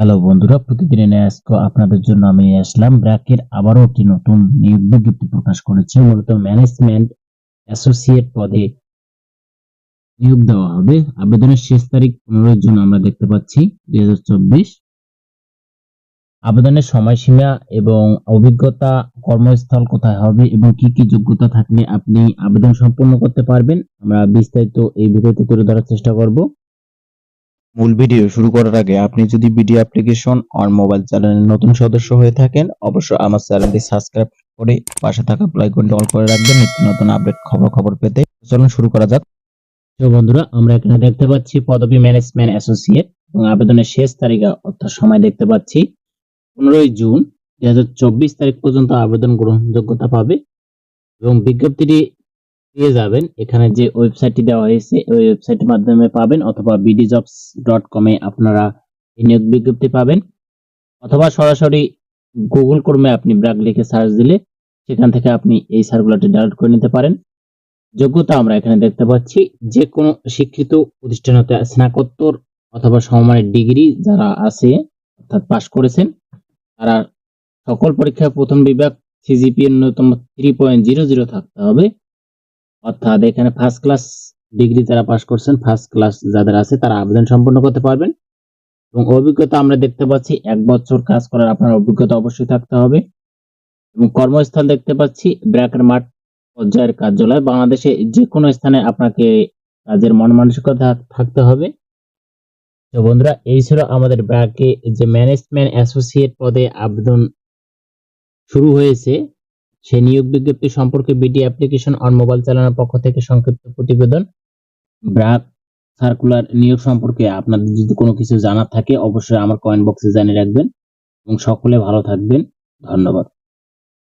Hello বন্ধুরা, প্রতিদিনের আজকে আপনাদের জন্য আমি আসলাম ব্র্যাকের আবারও একটি নতুন নিয়োগ বিজ্ঞপ্তি প্রকাশ করেছে। মূলত ম্যানেজমেন্ট অ্যাসোসিয়েট পদে নিয়োগ দেওয়া হবে। আবেদনের শেষ তারিখ পনেরোই জুন আমরা দেখতে পাচ্ছি, দুই হাজার চব্বিশ। আবেদনের সময়সীমা এবং অভিজ্ঞতা, কর্মস্থল কোথায় হবে এবং কি কি যোগ্যতা থাকলে আপনি আবেদন সম্পূর্ণ করতে পারবেন, আমরা বিস্তারিত এই ভিডিওতে তুলে ধরার চেষ্টা করব। মূল ভিডিও শুরু করার আগে আপনি যদি ভিডিও অ্যাপ্লিকেশন অন মোবাইল চ্যানেলের নতুন সদস্য হয়ে থাকেন, অবশ্যই আমার চ্যানেলটি সাবস্ক্রাইব করে পাশে থাকা আইকনটি অল করে রাখবেন। নিত্য নতুন আপডেট খবর খবর পেতে চলুন শুরু করা যাক। তো বন্ধুরা, আমরা এখানে দেখতে পাচ্ছি পদবি ম্যানেজমেন্ট অ্যাসোসিয়েট এবং আবেদনের শেষ তারিখ অর্থাৎ সময় দেখতে পাচ্ছি। পনেরোই জুন দুই হাজার চব্বিশ তারিখ পর্যন্ত আবেদন গ্রহণযোগ্যতা পাবে এবং বিজ্ঞপ্তিটি পেয়ে যাবেন। এখানে যে ওয়েবসাইটটি দেওয়া হয়েছে, ওই ওয়েবসাইটের মাধ্যমে পাবেন অথবা বিডি জবস ডট কমে আপনারা নিয়োগ বিজ্ঞপ্তি পাবেন। অথবা সরাসরি গুগল ক্রমে আপনি ব্র্যাক লিখে সার্চ দিলে সেখান থেকে আপনি এই সার্কুলারটি ডাউনলোড করে নিতে পারেন। যোগ্যতা আমরা এখানে দেখতে পাচ্ছি যে কোনো শিক্ষিত প্রতিষ্ঠান হতে স্নাতকোত্তর অথবা সমমানের ডিগ্রি যারা আছে, অর্থাৎ পাশ করেছেন, তারা সকল পরীক্ষায় প্রথম বিভাগ সিজিপি এর ন্যূনতম থ্রি পয়েন্ট জিরো জিরো থাকতে হবে। অর্থাৎ এখানে ফার্স্ট ক্লাস ডিগ্রি যারা পাশ করছেন ফার্স্ট ক্লাস যাদের আছে, তারা আবেদন সম্পন্ন করতে পারবেন। এবং অভিজ্ঞতা আমরা দেখতে পাচ্ছি, এক বছর কাজ করার আপনার অভিজ্ঞতা অবশ্যই থাকতে হবে। এবং কর্মস্থল দেখতে পাচ্ছি, ব্র্যাকের মাঠ পর্যায়ের কার্যালয়। বাংলাদেশে যে কোনো স্থানে আপনাকে কাজের মন মানসিকতা থাকতে হবে। তো বন্ধুরা, এই ছিল আমাদের ব্র্যাকে যে ম্যানেজমেন্ট অ্যাসোসিয়েট পদে আবেদন শুরু হয়েছে। সেই নিয়োগ বিজ্ঞপ্তি সম্পর্কে বিডি অ্যাপ্লিকেশন অন মোবাইল চালানোর পক্ষ থেকে সংক্ষিপ্ত প্রতিবেদন। ব্রাক সার্কুলার নিয়োগ সম্পর্কে আপনাদের যদি কোনো কিছু জানার থাকে, অবশ্যই আমার কমেন্ট বক্সে জানিয়ে রাখবেন। এবং সকলে ভালো থাকবেন। ধন্যবাদ।